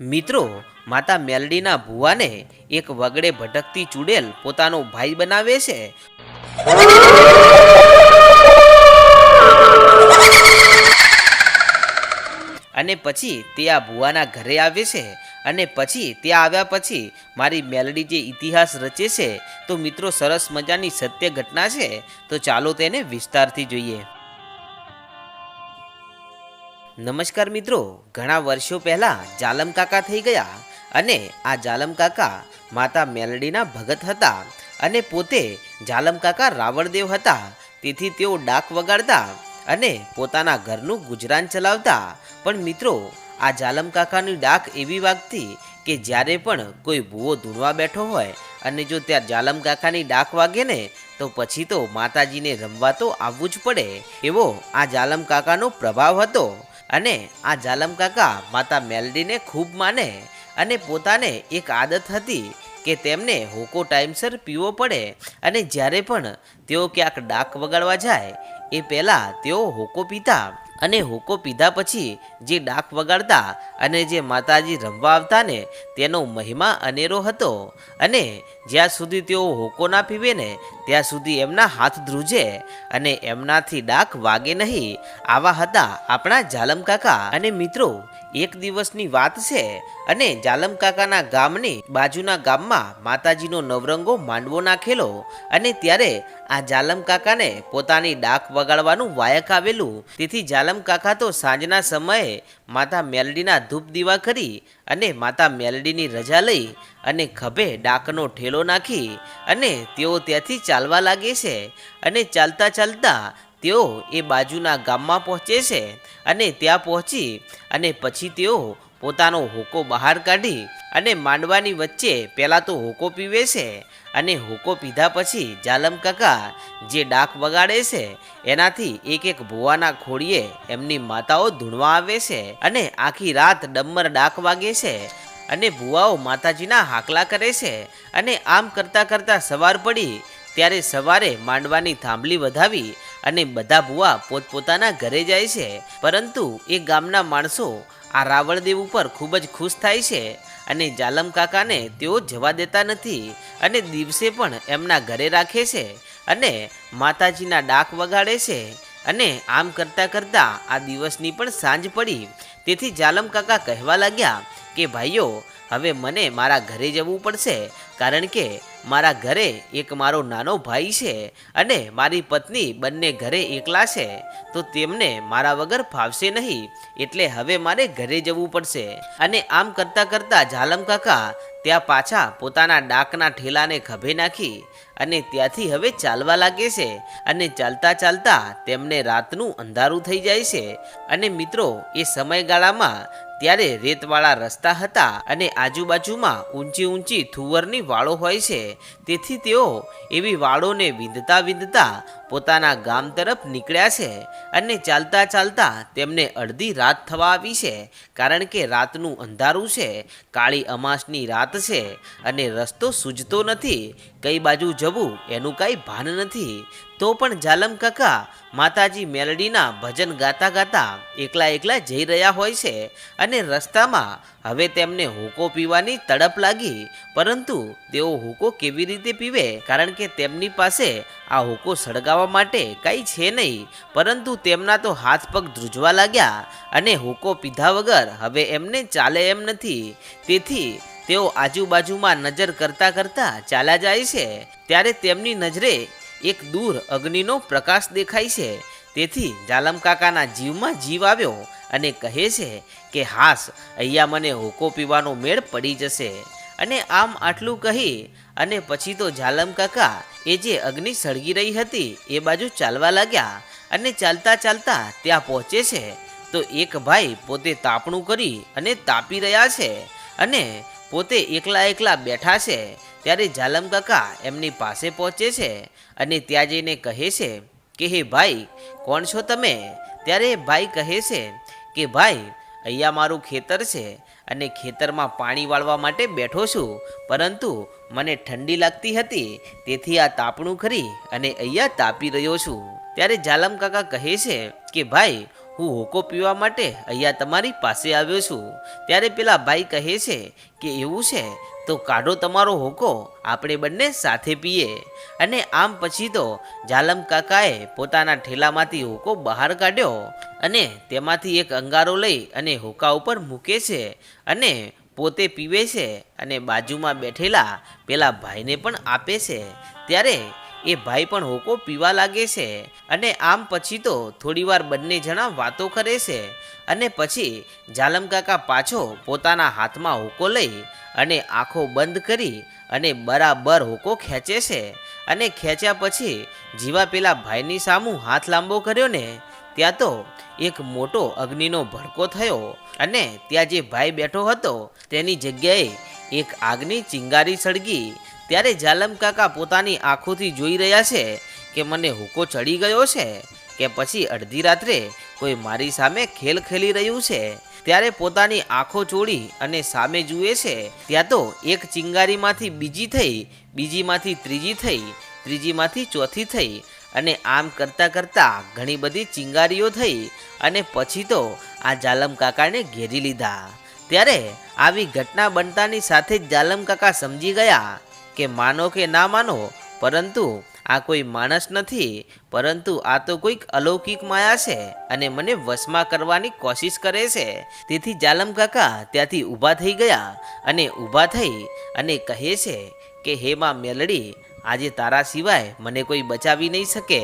મિત્રો, માતા મેલડીના ભુવાને એક વગડે ભટકતી ચૂડેલ પોતાનો ભાઈ બનાવે છે. અને પછી તે આ ભુવાના ઘરે આવે છે અને પછી ત્યાં આવ્યા પછી મારી મેલડી જે ઇતિહાસ રચે છે, તો મિત્રો સરસ મજાની સત્ય ઘટના છે, તો ચાલો તેને વિસ્તારથી જોઈએ. નમસ્કાર મિત્રો, ઘણા વર્ષો પહેલા જાલમ કાકા થઈ ગયા અને આ જાલમ કાકા માતા મેલડીના ભગત હતા અને પોતે જાલમ કાકા રાવણદેવ હતા. તેથી તેઓ ડાક વગાડતા અને પોતાના ઘરનું ગુજરાન ચલાવતા. પણ મિત્રો, આ જાલમ કાકાની ડાક એવી વાગતી કે જ્યારે પણ કોઈ ભૂવો ધૂણવા બેઠો હોય અને જો ત્યાં જાલમ કાકાની ડાક વાગે ને, તો પછી તો માતાજીને રમવા તો આવવું જ પડે. એવો આ જાલમ કાકાનો પ્રભાવ હતો. અને આ જાલમ કાકા માતા મેલડીને ખૂબ માને અને પોતાને એક આદત હતી કે તેમને હોકો ટાઈમસર પીવો પડે અને જ્યારે પણ તેઓ ક્યાંક ડાક વગાડવા જાય, એ પહેલાં તેઓ હોકો પીતા. અને હોકો પીધા પછી જે ડાક વગાડતા અને જે માતાજી રમવા આવતા ને તેનો મહિમા અનેરો હતો. અને જ્યાં સુધી તેઓ હોકો ના પીવે ને, ત્યાં સુધી એમના હાથ ધ્રુજે અને એમનાથી ડાક વાગે નહીં. આવા હતા આપણા જાલમ કાકા અને મિત્રો એક દિવસની વાત છે અને જાલમ કાકાના ગામની બાજુના ગામમાં માતાજીનો નવરંગો માંડવો નાખેલો અને ત્યારે આ જાલમ કાકાને પોતાની ડાક વગાડવાનું વાયક આવેલું. તેથી જાલમ કાકા તો સાંજના સમયે માતા મેલડીના ધૂપ દીવા કરી અને માતા મેલડીની રજા લઈ અને ખભે ડાકનો ઠેલો નાખી અને તેઓ ત્યાંથી ચાલવા લાગે છે અને ચાલતા ચાલતા તેઓ એ બાજુના ગામમાં પહોંચે છે અને ત્યાં પહોંચી અને પછી તેઓ પોતાનો હોકો બહાર કાઢી અને માંડવાની વચ્ચે પહેલાં તો હોકો પીવે છે અને હોકો પીધા પછી જાલમ કાકા જે ડાક વગાડે છે, એનાથી એક એક ભુવાના ખોડીએ એમની માતાઓ ધૂણવા આવે છે અને આખી રાત ડમ્મર ડાક વાગે છે અને ભુવાઓ માતાજીના હાકલા કરે છે અને આમ કરતાં કરતાં સવાર પડી, ત્યારે સવારે માંડવાની થાંભલી વધાવી અને બધા ભુવા પોતપોતાના ઘરે જાય છે. પરંતુ એ ગામના માણસો આ રાવણદેવ ઉપર ખૂબ જ ખુશ થાય છે અને જાલમ કાકાને તેઓ જવા દેતા નથી અને દિવસે પણ એમના ઘરે રાખે છે અને માતાજીના ડાક વગાડે છે અને આમ કરતાં કરતાં આ દિવસની પણ સાંજ પડી. તેથી જાલમ કાકા કહેવા લાગ્યા કે, ભાઈઓ, હવે મને મારા ઘરે જવું પડશે, કારણ કે મારા ઘરે એક મારો નાનો ભાઈ છે અને મારી પત્ની બંને ઘરે એકલા છે, તો તેમને મારા વગર ફાવશે નહીં, એટલે હવે મારે ઘરે જવું પડશે. અને આમ કરતાં કરતાં જાલમ કાકા ત્યાં પાછા પોતાના ડાકના ઠેલાને ખભે નાખી અને ત્યાંથી હવે ચાલવા લાગે છે અને ચાલતા ચાલતા તેમને રાતનું અંધારું થઈ જાય છે. અને મિત્રો, એ સમયગાળામાં ત્યારે રેતવાળા રસ્તા હતા અને આજુબાજુમાં ઊંચી ઊંચી થુવરની વાળો હોય છે. તેથી તેઓ એવી વાળોને વિંધતા વિંધતા પોતાના ગામ તરફ નીકળ્યા છે અને ચાલતા ચાલતા તેમને અડધી રાત થવા આવી છે. કારણ કે રાતનું અંધારું છે, કાળી અમાસની રાત છે અને રસ્તો સૂજતો નથી. કઈ બાજુ જવું એનું કાંઈ ભાન નથી. તો પણ જાલમ કાકા માતાજી મેલડીના ભજન ગાતા ગાતા એકલા એકલા જઈ રહ્યા હોય છે અને રસ્તામાં હવે તેમને હુકો પીવાની તડપ લાગી, પરંતુ તેઓ હુકો કેવી રીતે પીવે? કારણ કે તેમની પાસે આ હુકો સળગાવવા માટે કાંઈ છે નહીં, પરંતુ તેમના તો હાથ પગ ધ્રુજવા લાગ્યા અને હુકો પીધા વગર હવે એમને ચાલે એમ નથી. તેથી તેઓ આજુબાજુમાં નજર કરતા કરતા ચાલ્યા જાય છે. ત્યારે તેમની નજરે એક દૂર અગ્નિનો પ્રકાશ દેખાય છે. તેથી જાલમ કાકાના જીવમાં જીવ આવ્યો અને કહે છે કે, હાસ, અહીંયા મને હોકો પીવાનો મેળ પડી જશે. અને આમ આટલું કહી અને પછી તો જાલમ કાકા એ જે અગ્નિ સળગી રહી હતી એ બાજુ ચાલવા લાગ્યા અને ચાલતા ચાલતા ત્યાં પહોંચે છે. તો એક ભાઈ પોતે તાપણું કરી અને તાપી રહ્યા છે અને પોતે એકલા એકલા બેઠા છે. ત્યારે જાલમ કાકા એમની પાસે પહોંચે છે અને ત્યાં જઈને કહે છે કે, હે ભાઈ, કોણ છો તમે? ત્યારે ભાઈ કહે છે કે, ભાઈ, અહીંયા મારું ખેતર છે અને ખેતરમાં પાણી વાળવા માટે બેઠો છું, પરંતુ મને ઠંડી લાગતી હતી, તેથી આ તાપણું કરી અને અહીંયા તાપી રહ્યો છું. ત્યારે જાલમ કાકા કહે છે કે, ભાઈ, હું હોકો પીવા માટે અહીંયા તમારી પાસે આવ્યો છું. ત્યારે પેલા ભાઈ કહે છે કે, એવું છે? તો કાઢો તમારો હોકો, આપણે બંને સાથે પીએ. અને આમ પછી તો જાલમ કાકાએ પોતાના ઠેલામાંથી હોકો બહાર કાઢ્યો અને તેમાંથી એક અંગારો લઈ અને હોકા ઉપર મૂકે છે અને પોતે પીવે છે અને બાજુમાં બેઠેલા પેલા ભાઈને પણ આપે છે. ત્યારે એ ભાઈ પણ હોકો પીવા લાગે છે અને આમ પછી તો થોડીવાર બંને જણા વાતો કરે છે. અને પછી જાલમ કાકા પાછો પોતાના હાથમાં હોકો લઈ અને આંખો બંધ કરી અને બરાબર હોકો ખેંચે છે. અને ખેંચ્યા પછી જીવા પેલા ભાઈની સામું હાથ લાંબો કર્યો ને, ત્યાં તો એક મોટો અગ્નિનો ભડકો થયો અને ત્યાં જે ભાઈ બેઠો હતો, તેની જગ્યાએ એક આગની ચિંગારી સળગી. ત્યારે જાલમ કાકા પોતાની આંખોથી જોઈ રહ્યા છે કે મને હુકો ચડી ગયો છે કે પછી અડધી રાત્રે કોઈ મારી સામે ખેલ ખેલી રહ્યું છે. ત્યારે પોતાની આંખો ચોળી અને સામે જુએ છે, ત્યાં તો એક ચિંગારીમાંથી બીજી થઈ, બીજીમાંથી ત્રીજી થઈ, ત્રીજીમાંથી ચોથી થઈ અને આમ કરતાં કરતાં ઘણી બધી ચિંગારીઓ થઈ અને પછી તો આ જાલમ કાકાને ઘેરી લીધા. ત્યારે આવી ઘટના બનતાની સાથે જ જાલમ કાકા સમજી ગયા કે માનો કે ના માનો, પરંતુ આ કોઈ માણસ નથી, પરંતુ આ તો કોઈક અલૌકિક માયા છે અને મને વશમાં કરવાની કોશિશ કરે છે. તેથી જાલમ કાકા ત્યાંથી ઊભા થઈ ગયા અને ઊભા થઈ અને કહે છે કે, હે માં મેલડી, આજે તારા સિવાય મને કોઈ બચાવી નહીં શકે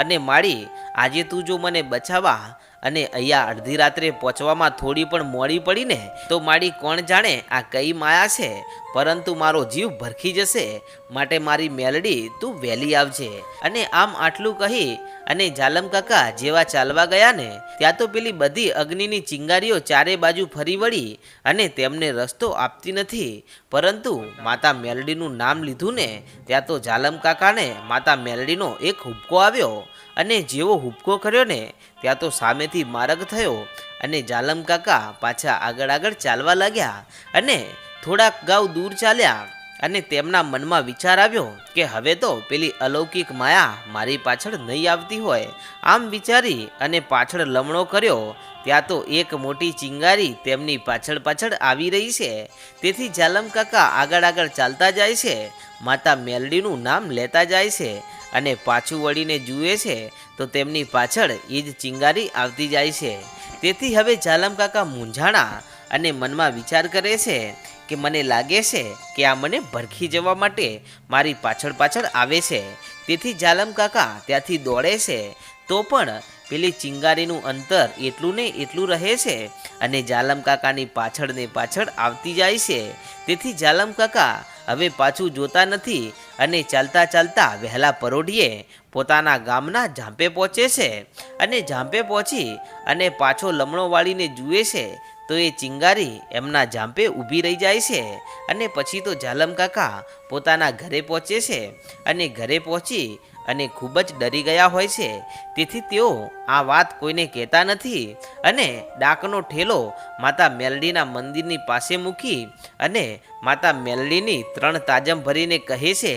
અને માળી, આજે તું જો મને બચાવવા અને અહીંયા અડધી રાત્રે પહોંચવામાં થોડી પણ મોડી પડી ને તો મારી કોણ જાણે આ કઈ માયા છે? પરંતુ મારો જીવ ભરખી જશે. માટે મારી મેલડી તું વહેલી આવજે. અને આમ આટલું કહી અને જાલમ કાકા જેવા ચાલવા ગયા ને ત્યાં તો પેલી બધી અગ્નિની ચિંગારીઓ ચારે બાજુ ફરી વળી અને તેમને રસ્તો આપતી નથી. પરંતુ માતા મેલડીનું નામ લીધું ને ત્યાં તો જાલમ કાકાને માતા મેલડીનો એક હુબકો આવ્યો. અને જેવો હુબકો કર્યો ને, ત્યાં તો સામેથી માર્ગ થયો અને જાલમ કાકા પાછા આગળ આગળ ચાલવા લાગ્યા અને થોડાક ગાઉ દૂર ચાલ્યા અને તેમના મનમાં વિચાર આવ્યો કે હવે તો પેલી અલૌકિક માયા મારી પાછળ નહીં આવતી હોય. આમ વિચારી અને પાછળ લમણો કર્યો ત્યાં તો એક મોટી ચિંગારી તેમની પાછળ પાછળ આવી રહી છે. તેથી જાલમ કાકા આગળ આગળ ચાલતા જાય છે. માતા મેલડીનું નામ લેતા જાય છે અને પાછું વળીને જુએ છે તો તેમની પાછળ એ જ ચિંગારી આવતી જાય છે. તેથી હવે જાલમ કાકા મૂંઝાણા અને મનમાં વિચાર કરે છે કે મને લાગે છે કે આ મને ભરખી જવા માટે મારી પાછળ પાછળ આવે છે. તેથી જાલમ કાકા ત્યાંથી દોડે છે. તો પણ પેલી ચિંગારીનું અંતર એટલું ને એટલું રહે છે અને જાલમ કાકાની પાછળ ને પાછળ આવતી જાય છે. તેથી જાલમ કાકા હવે પાછું જોતા નથી અને ચાલતા ચાલતા વહેલા પરોઢીએ પોતાના ગામના ઝાંપે પહોંચે છે અને ઝાંપે પહોંચી અને પાછો લમણો વાળીને જુએ છે તો એ ચિંગારી એમના ઝાંપે ઊભી રહી જાય છે અને પછી તો જાલમ કાકા પોતાના ઘરે પહોંચે છે અને ઘરે પહોંચી અને ખૂબ જ ડરી ગયા હોય છે. તેથી તેઓ આ વાત કોઈને કહેતા નથી અને ડાકનો ઠેલો માતા મેલડીના મંદિરની પાસે મૂકી અને માતા મેલડીની ત્રણ તાજમ ભરીને કહે છે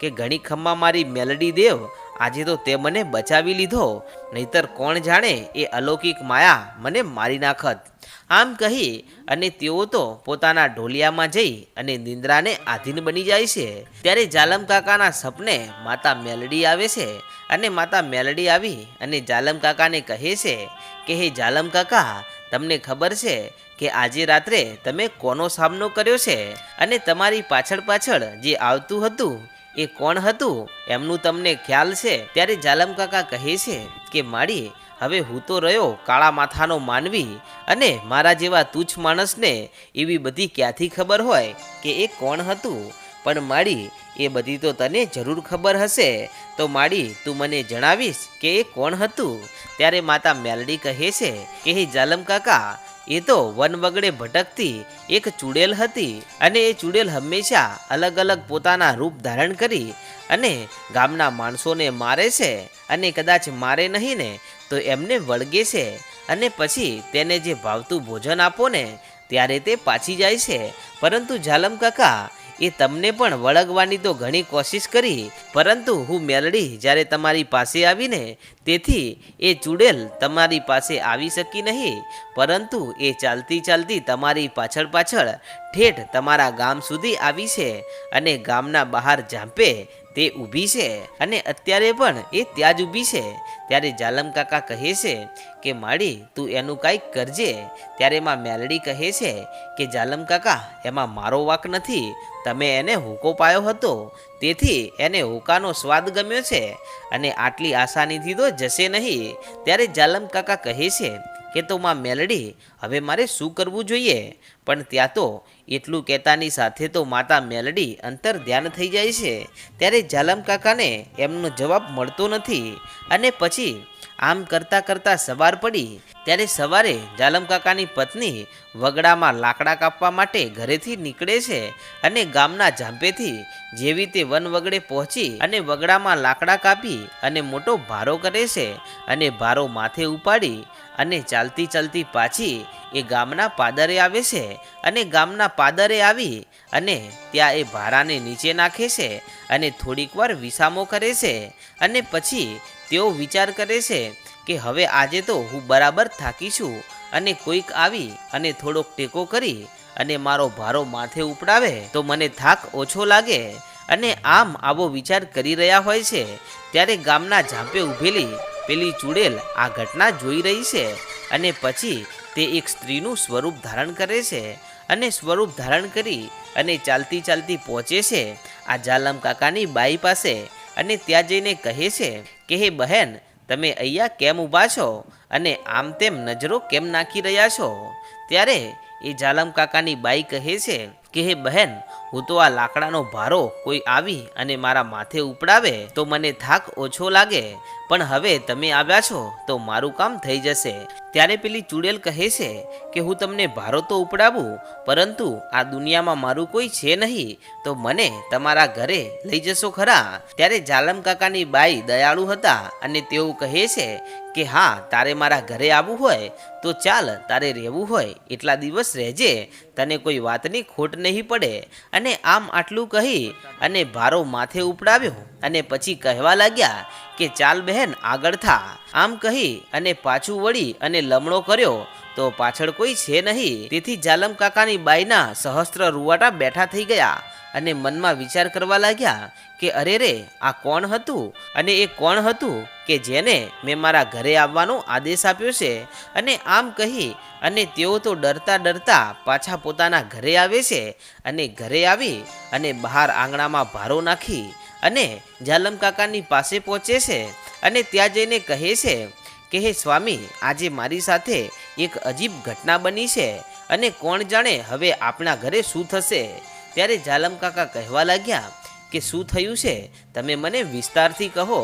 કે, ઘણી ખમ્મા મારી મેલડી દેવ આજે તો તે મને બચાવી લીધો. નહીતર કોણ જાણે એ અલૌકિક માયા મને મારી નાખત. આમ કહી અને તેઓ તો પોતાના ઢોલિયામાં જઈ અને નિંદ્રાને આધીન બની જાય છે. ત્યારે જાલમ કાકાના સપને માતા મેલડી આવે છે અને માતા મેલડી આવી અને જાલમ કાકાને કહે છે કે, હે જાલમ કાકા, તમને ખબર છે કે આજે રાત્રે તમે કોનો સામનો કર્યો છે? અને તમારી પાછળ પાછળ જે આવતું હતું એ કોણ હતું? એમનું તમને ખ્યાલ છે? ત્યારે જાલમ કાકા કહે છે કે, માળી, હવે હું તો રહ્યો કાળા માથાનો માનવી અને મારા જેવા તુચ્છ માણસને એવી બધી ક્યાંથી ખબર હોય કે એ કોણ હતું? પણ માળી, એ બધી તો તને જરૂર ખબર હશે. તો માળી, તું મને જણાવીશ કે એ કોણ હતું? ત્યારે માતા મેલડી કહે છે કે, હે જાલમ કાકા એ તો વન વગડે ભટકતી એક ચૂડેલ હતી અને એ ચૂડેલ હંમેશા અલગ અલગ પોતાના રૂપ ધારણ કરી અને ગામના માણસોને મારે છે અને કદાચ મારે નહીં ને, તો એમને વળગે છે અને પછી તેને જે ભાવતું ભોજન આપો ને, ત્યારે તે પાછી જાય છે. પરંતુ જાલમ કાકા એ તમને પણ વળગવાની તો ઘણી કોશિશ કરી, પરંતુ હું મેલડી જ્યારે તમારી પાસે આવીને, તેથી એ ચૂડેલ તમારી પાસે આવી શકી નહીં, પરંતુ એ ચાલતી ચાલતી તમારી પાછળ પાછળ ઠેઠ તમારા ગામ સુધી આવી છે અને ગામના બહાર ઝાંપે તે ઊભી છે અને અત્યારે પણ એ ત્યાં જ ઊભી છે. ત્યારે જાલમ કાકા કહે છે કે, માળી, તું એનું કાંઈક કરજે. ત્યારે એમાં મેલડી કહે છે કે જાલમ કાકા, એમાં મારો વાક નથી. તમે એને હુકો પાયો હતો. તેથી એને હુકાનો સ્વાદ ગમ્યો છે અને આટલી આસાનીથી તો જશે નહીં. ત્યારે જાલમ કાકા કહે છે કે તો માં મેલડી, હવે મારે શું કરવું જોઈએ? પણ ત્યાં તો એટલું કહેતાની સાથે તો માતા મેલડી અંતર ધ્યાન થઈ જાય છે. ત્યારે જાલમ કાકાને એમનો જવાબ મળતો નથી. અને પછી આમ કરતાં કરતાં સવાર પડી. ત્યારે સવારે જાલમ કાકાની પત્ની વગડામાં લાકડા કાપવા માટે ઘરેથી નીકળે છે અને ગામના ઝાંપેથી જેવી તે વન વગડે પહોંચી અને વગડામાં લાકડા કાપી અને મોટો ભારો કરે છે અને ભારો માથે ઉપાડી અને ચાલતી ચાલતી પાછી એ ગામના પાદરે આવે છે અને ગામના પાદરે આવી અને ત્યાં એ ભારાને નીચે નાખે છે અને થોડીક વાર વિસામો કરે છે અને પછી તેઓ વિચાર કરે છે કે હવે આજે તો હું બરાબર થાકી છું અને કોઈક આવી અને થોડોક ટેકો કરી અને મારો ભારો માથે ઉપડાવે તો મને થાક ઓછો લાગે અને આમ આવો વિચાર કરી રહ્યા હોય છે ત્યારે ગામના ઝાંપે ઊભેલી પેલી ચૂડેલ આ ઘટના જોઈ રહી છે અને પછી તે એક સ્ત્રીનું સ્વરૂપ ધારણ કરે છે અને સ્વરૂપ ધારણ કરી અને ચાલતી ચાલતી પહોંચે છે આ જાલમ કાકાની બાઈ પાસે અને ત્યાં જઈને કહે છે કે, હે બહેન, તમે અહીંયા કેમ ઊભા છો અને આમ તેમ નજરો કેમ નાખી રહ્યા છો? ત્યારે એ જાલમ કાકાની બાઈ કહે છે કે, હે બહેન, હું તો આ લાકડાનો ભારો કોઈ આવી અને મારા માથે ઉપડાવે તો મને થાક ઓછો લાગે. પણ હવે તમે આવ્યા છો તો મારું કામ થઈ જશે. ત્યારે પેલી ચૂડેલ કહે છે કે, હું તમને ભારો તો ઉપડાવું, પરંતુ આ દુનિયામાં મારું કોઈ છે નહીં, તો મને તમારા ઘરે લઈ જશો ખરા. ત્યારે જાલમ કાકાની બાઈ દયાળુ હતા અને તેઓ કહે છે કે, હા, તારે મારા ઘરે આવવું હોય તો ચાલ તારે રહેવું હોય. એટલા દિવસ રહેજે. તને કોઈ વાતની ખોટ નહીં પડે. અને આમ આટલું કહી અને ભારો માથે ઉપડાવ્યો અને પછી કહેવા લાગ્યા કે ચાલ બહેન, આગળ થા. આમ કહી અને પાછું વળી અને લમણો કર્યો. તો પાછળ કોઈ છે નહીં. તેથી જાલમ કાકાની બાઈના સહસ્ત્ર રૂવાટા બેઠા થઈ ગયા. અને મનમાં વિચાર કરવા લાગ્યા કે અરે રે, આ કોણ હતું? અને એ કોણ હતું કે જેને મેં મારા ઘરે આવવાનો આદેશ આપ્યો છે? અને આમ કહી, અને તેઓ તો ડરતા ડરતા પાછા પોતાના ઘરે આવે છે અને ઘરે આવી અને બહાર આંગણામાં ભારો નાખી અને જાલમ કાકાની પાસે પહોંચે છે અને ત્યાં જઈને કહે છે કે, હે સ્વામી, આજે મારી સાથે એક અજીબ ઘટના બની છે અને કોણ જાણે હવે આપણા ઘરે શું થશે? ત્યારે જાલમ કાકા કહેવા લાગ્યા કે શું થયું છે? તમે મને વિસ્તારથી કહો.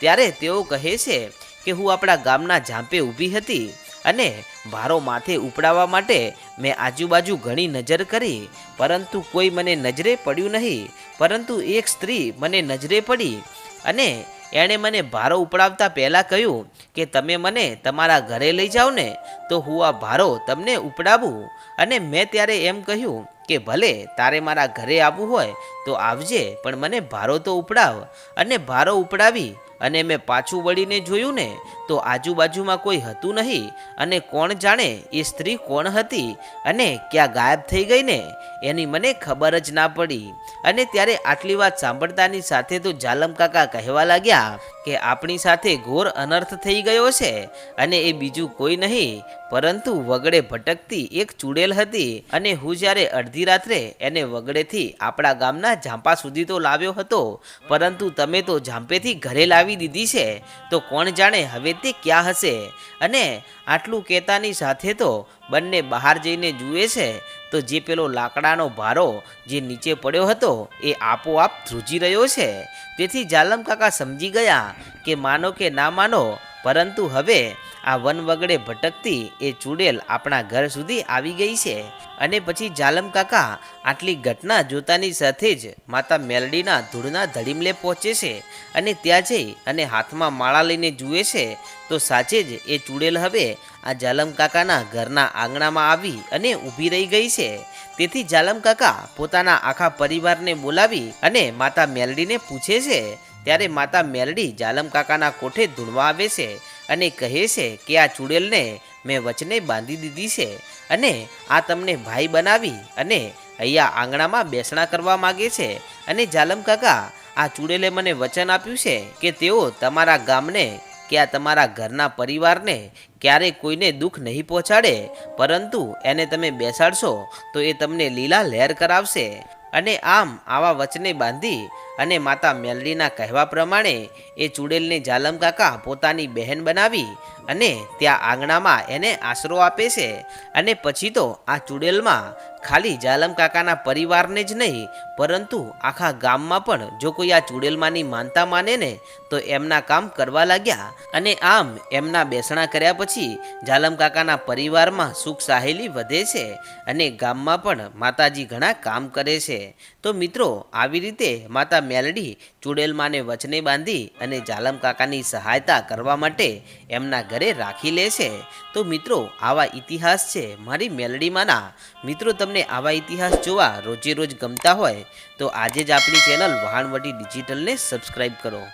ત્યારે તેઓ કહે છે કે હું આપણા ગામના ઝાંપે ઊભી હતી અને ભારો માથે ઉપડાવવા માટે મેં આજુબાજુ ઘણી નજર કરી, પરંતુ કોઈ મને નજરે પડ્યું નહીં, પરંતુ એક સ્ત્રી મને નજરે પડી અને એણે મને ભારો ઉપડાવતા પહેલાં કહ્યું કે તમે મને તમારા ઘરે લઈ જાઓ ને તો હું આ ભારો તમને ઉપડાવું. અને મેં ત્યારે એમ કહ્યું કે ભલે તારે મારા ઘરે આવવું હોય તો આવજે, પણ મને ભારો તો ઉપડાવ. અને ભારો ઉપડાવી અને મેં પાછું વળીને જોયું ને, તો આજુબાજુમાં કોઈ હતું નહીં. અને કોણ જાણે એ સ્ત્રી કોણ હતી અને ક્યાં ગાયબ થઈ ગઈ ને, એની મને ખબર જ ના પડી. અને ત્યારે આટલી વાત સાંભળતાની સાથે તો જાલમ કાકા કહેવા લાગ્યા કે આપણી સાથે ઘોર અનર્થ થઈ ગયો છે અને એ બીજું કોઈ નહીં પરંતુ વગડે ભટકતી એક ચૂડેલ હતી અને હું જ્યારે અડધી રાત્રે એને વગડેથી આપણા ગામના ઝાંપા સુધી તો લાવ્યો હતો, પરંતુ તમે તો ઝાંપેથી ઘરે લાવી દીધી છે, તો કોણ જાણે હવે તે ક્યાં હશે? અને આટલું કહેતાની સાથે તો બંને બહાર જઈને જુએ છે, તો જે પેલો લાકડાનો ભારો જે નીચે પડ્યો હતો એ આપોઆપ ધ્રુજી રહ્યો છે. તેથી જાલમ કાકા સમજી ગયા કે માનો કે ના માનો, પરંતુ હવે આ વન વગડે ભટકતી એ ચૂડેલ આપણા ઘર સુધી આવી ગઈ છે. અને પછી જાલમ કાકા આટલી ઘટના જોતાની સાથે જ માતા મેલડીના ધૂળના ધડીમલે પહોંચે છે અને ત્યાં જઈ અને હાથમાં માળા લઈને જુએ છે તો સાચે જ એ ચૂડેલ હવે આ જાલમ કાકાના ઘરના આંગણામાં આવી અને ઊભી રહી ગઈ છે. તેથી જાલમ કાકા પોતાના આખા પરિવારને બોલાવી અને માતા મેલડીને પૂછે છે, ત્યારે માતા મેલડી જાલમ કાકાના કોઠે ધૂણવા આવે છે અને કહે છે કે આ ચૂડેલને મેં વચને બાંધી દીધી છે અને આ તમને ભાઈ બનાવી અને અહીંયા આંગણામાં બેસણા કરવા માગે છે. અને જાલમ કાકા, આ ચૂડેલે મને વચન આપ્યું છે કે તેઓ તમારા ગામને કે આ તમારા ઘરના પરિવારને ક્યારેય કોઈને દુઃખ નહીં પહોંચાડે, પરંતુ એને તમે બેસાડશો તો એ તમને લીલા લહેર કરાવશે. અને આમ આવા વચને બાંધી અને માતા મેલડીના કહેવા પ્રમાણે એ ચૂડેલને જાલમ કાકા પોતાની બહેન બનાવી અને ત્યાં આંગણામાં એને આશરો આપે છે અને પછી તો આ ચૂડેલમાં ખાલી જાલમ કાકાના પરિવારને જ નહીં, પરંતુ આખા ગામમાં પણ જો કોઈ આ ચૂડેલમાંની માનતા માને ને, તો એમના કામ કરવા લાગ્યા અને આમ એમના બેસણા કર્યા પછી જાલમ કાકાના પરિવારમાં સુખ સાહેલી વધે છે અને ગામમાં પણ માતાજી ઘણા કામ કરે છે. તો મિત્રો, આવી રીતે માતા મેલડી ચુડેલમાને વચને બાંધી અને જાલમ કાકાની સહાયતા કરવા માટે એમના ઘરે રાખી લે છે. તો મિત્રો, આવા ઇતિહાસ છે મારી મેલડીમાંના. મિત્રો, તમને આવા ઇતિહાસ જોવા રોજે રોજ ગમતા હોય તો આજે જ આપણી ચેનલ વહાણવટી ડિજિટલને સબસ્ક્રાઈબ કરો.